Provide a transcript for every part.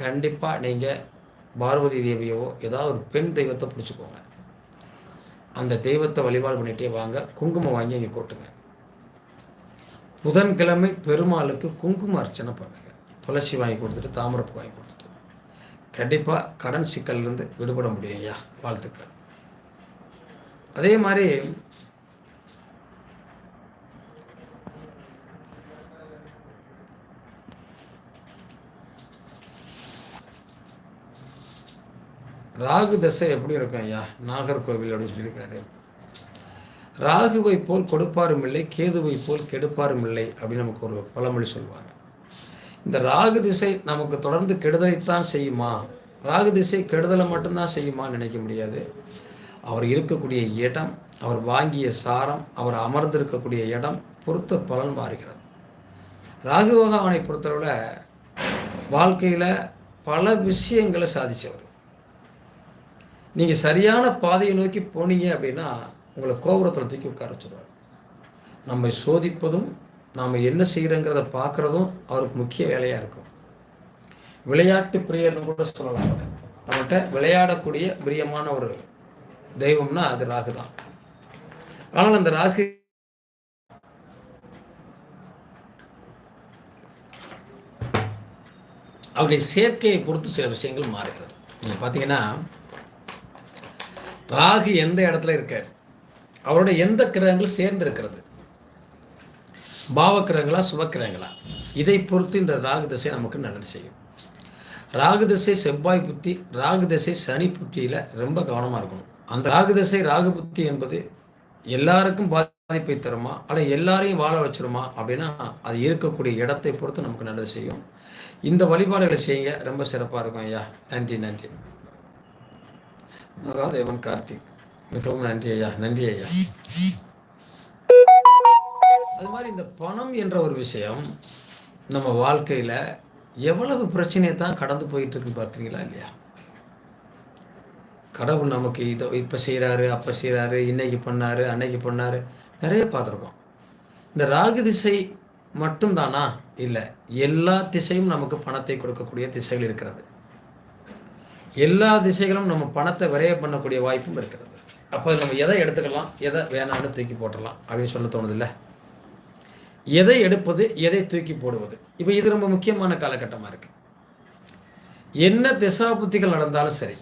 கண்டிப்பாக நீங்கள் பார்வதி தேவியவோ ஏதாவது ஒரு பெண் தெய்வத்தை பிடிச்சிக்கோங்க. அந்த தெய்வத்தை வழிபாடு பண்ணிகிட்டே வாங்க. குங்குமம் வாங்கி இங்கே கொட்டுங்க. புதன்கிழமை பெருமாளுக்கு குங்கும அர்ச்சனை பண்ணுங்க. துளசி வாங்கி கொடுத்துட்டு தாமரப்பு வாங்கி கொடுத்துட்டு. கண்டிப்பாக கடன் சிக்கல்லேருந்து விடுபட முடியும் ஐயா. வாழ்த்துக்கள். அதே மாதிரி ராகு தசை எப்படி இருக்கும் ஐயா? நாகர்கோவில் அப்படின்னு சொல்லியிருக்காரு. ராகுவை போல் கொடுப்பாரும் இல்லை கேதுவை போல் கெடுப்பாரும் இல்லை அப்படின்னு நமக்கு ஒரு பழமொழி சொல்வாங்க இந்த ராகு திசை நமக்கு தொடர்ந்து கெடுதலைத்தான் செய்யுமா? ராகு திசை கெடுதலை மட்டும்தான் செய்யுமான்னு நினைக்க முடியாது. அவர் இருக்கக்கூடிய இடம் அவர் வாங்கிய சாரம் அவர் அமர்ந்திருக்கக்கூடிய இடம் பொறுத்த பலன் மாறுகிறது ராகு பகவானை பொறுத்தளவில் வாழ்க்கையில் பல விஷயங்களை சாதித்தவர் நீங்கள் சரியான பாதையை நோக்கி போனீங்க அப்படின்னா உங்களை கோபுரத்தில் தூக்கி உட்கார வச்சுருவார். நம்மை சோதிப்பதும் நாம் என்ன செய்கிறோங்கிறத பார்க்குறதும் அவருக்கு முக்கிய வேலையாக இருக்கும். விளையாட்டு பிரியர்னு கூட சொல்லலாம். நம்மகிட்ட விளையாடக்கூடிய பிரியமான ஒரு தெய்வம்னா அது ராகு தான். ஆனால் அந்த ராகு அவருடைய சேர்க்கையை பொறுத்து சில விஷயங்கள் மாறுகிறது. நீங்கள் பார்த்தீங்கன்னா ராகு எந்த இடத்துல இருக்கார்? அவரோட எந்த கிரகங்கள் சேர்ந்து இருக்கிறது பாவக்கிரகங்களா சுபக்கிரகங்களா? இதை பொறுத்து இந்த ராகு திசை நமக்கு நல்லது செய்யும். ராகு திசை செவ்வாய் புத்தி ராகு திசை சனி புத்தியில் ரொம்ப கவனமாக இருக்கணும். அந்த ராகு திசை ராகு புத்தி என்பது எல்லாருக்கும் பாதிப்பை தருமா? அல்ல எல்லாரையும் வாழ வச்சிருமா? அப்படின்னா அது இருக்கக்கூடிய இடத்தை பொறுத்து நமக்கு நல்லது செய்யும். இந்த வழிபாடுகளை செய்யுங்க. ரொம்ப சிறப்பாக இருக்கும் ஐயா. நன்றி நன்றி. மகாதேவன் கார்த்திக். மிகவும் நன்றி ஐயா நன்றி ஐயா. அது மாதிரி இந்த பணம் என்ற ஒரு விஷயம் நம்ம வாழ்க்கையில் எவ்வளவு பிரச்சனையை தான் கடந்து போயிட்டு இருக்கு பார்க்குறீங்களா இல்லையா? கடவுள் நமக்கு இதை இப்போ செய்கிறாரு அப்போ செய்கிறாரு இன்னைக்கு பண்ணாரு அன்னைக்கு பண்ணாரு. நிறைய பார்த்துருக்கோம். இந்த ராகு திசை மட்டும்தானா? இல்லை எல்லா திசையும் நமக்கு பணத்தை கொடுக்கக்கூடிய திசைகள் இருக்கிறது. எல்லா திசைகளும் நம்ம பணத்தை விரைய பண்ணக்கூடிய வாய்ப்பும் இருக்கிறது. அப்போ நம்ம எதை எடுத்துக்கலாம்? எதை வேணாம்னு தூக்கி போட்டுடலாம். அப்படின்னு சொல்ல தோணுதில்ல? எதை எடுப்பது எதை தூக்கி போடுவது? இப்போ இது ரொம்ப முக்கியமான காலகட்டமாக இருக்குது என்ன திசா புத்திகள் நடந்தாலும் சரி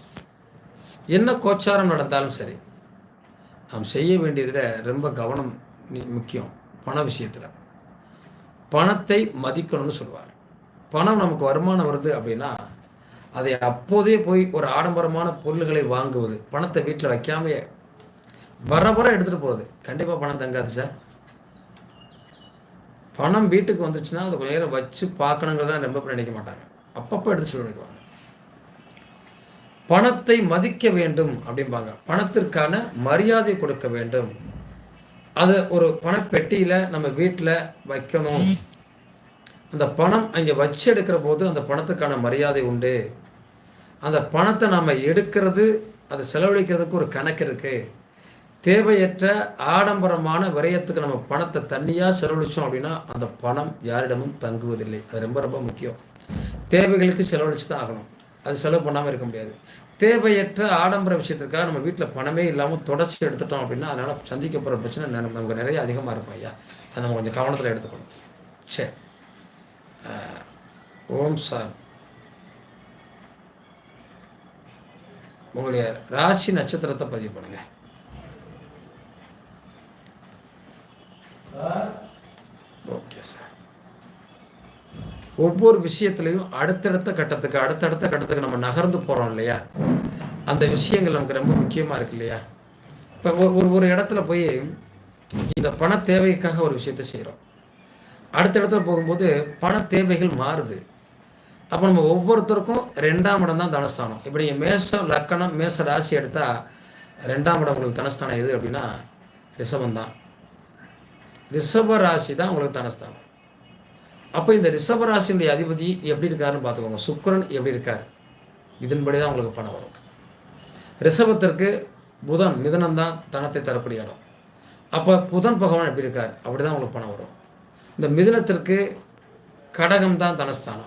என்ன கோச்சாரம் நடந்தாலும் சரி நாம் செய்ய வேண்டியதில் ரொம்ப கவனம் முக்கியம். பண விஷயத்தில். பணத்தை மதிக்கணும்னு சொல்லுவாங்க. பணம் நமக்கு வருமானம் வருது அப்படின்னா அதை அப்போதே போய் ஒரு ஆடம்பரமான பொருள்களை வாங்குவது பணத்தை வீட்டில் வைக்காமையே. வர வர எடுத்துகிட்டு போகிறது கண்டிப்பாக பணம் தங்காது சார். பணம் வீட்டுக்கு வந்துச்சுன்னா அதை கொஞ்ச நேரம் வச்சு பார்க்கணுங்கிறத ரொம்ப நினைக்க மாட்டாங்க. அப்பப்போ எடுத்து சொல்லிடுவாங்க பணத்தை மதிக்க வேண்டும் அப்படிம்பாங்க. பணத்திற்கான மரியாதை கொடுக்க வேண்டும். அது ஒரு பணப்பெட்டியில் நம்ம வீட்டில் வைக்கணும். அந்த பணம் அங்கே வச்சு எடுக்கிற போது அந்த பணத்துக்கான மரியாதை உண்டு. அந்த பணத்தை நாம் எடுக்கிறது அதை செலவழிக்கிறதுக்கு ஒரு கணக்கு இருக்குது தேவையற்ற ஆடம்பரமான விரயத்துக்கு நம்ம பணத்தை தண்ணியாக செலவழித்தோம் அப்படின்னா அந்த பணம் யாரிடமும் தங்குவதில்லை. அது ரொம்ப ரொம்ப முக்கியம். தேவைகளுக்கு செலவழித்து தான் ஆகணும். அது செலவு பண்ணாமல் இருக்க முடியாது. தேவையற்ற ஆடம்பர விஷயத்துக்காக நம்ம வீட்டில் பணமே இல்லாமல் தொடச்சி எடுத்துட்டோம் அப்படின்னா அதனால் சந்திக்க போகிற பிரச்சனை நமக்கு நிறைய அதிகமாக இருக்கும் ஐயா. அதை நம்ம கொஞ்சம் கவனத்தில் எடுத்துக்கணும். சரி. ஓம் சார் உங்களுடைய ராசி நட்சத்திரத்தை பதிவு பண்ணுங்க. Okay sir. ஒவ்வொரு விஷயத்துலையும் அடுத்தடுத்த கட்டத்துக்கு அடுத்தடுத்த கட்டத்துக்கு நம்ம நகர்ந்து போகிறோம் இல்லையா? அந்த விஷயங்கள் நமக்கு ரொம்ப முக்கியமாக இருக்கு இல்லையா? இப்போ ஒரு ஒரு ஒரு இடத்துல போய் இந்த பண தேவைக்காக ஒரு விஷயத்த செய்கிறோம் அடுத்த இடத்துல போகும்போது பண தேவைகள் மாறுது. அப்போ நம்ம ஒவ்வொருத்தருக்கும் ரெண்டாம் இடம் தான் தனஸ்தானம். இப்படி நீங்கள் லக்கணம் மேச ராசி எடுத்தால் ரெண்டாம் இடம் உங்களுக்கு தனஸ்தானம் எது அப்படின்னா ரிஷபம் தான். ரிஷப ராசி தான் உங்களுக்கு தனஸ்தானம். அப்போ இந்த ரிஷப ராசியினுடைய அதிபதி எப்படி இருக்காருன்னு பார்த்துக்கோங்க. சுக்கரன் எப்படி இருக்கார்? இதன்படி தான் உங்களுக்கு பணம் வரும். ரிஷபத்திற்கு புதன் மிதனம் தான் தனத்தை தரக்கூடிய இடம். அப்போ புதன் பகவான் எப்படி இருக்கார்? அப்படி தான் உங்களுக்கு பணம் வரும். இந்த மிதுனத்திற்கு கடகம் தான் தனஸ்தானம்.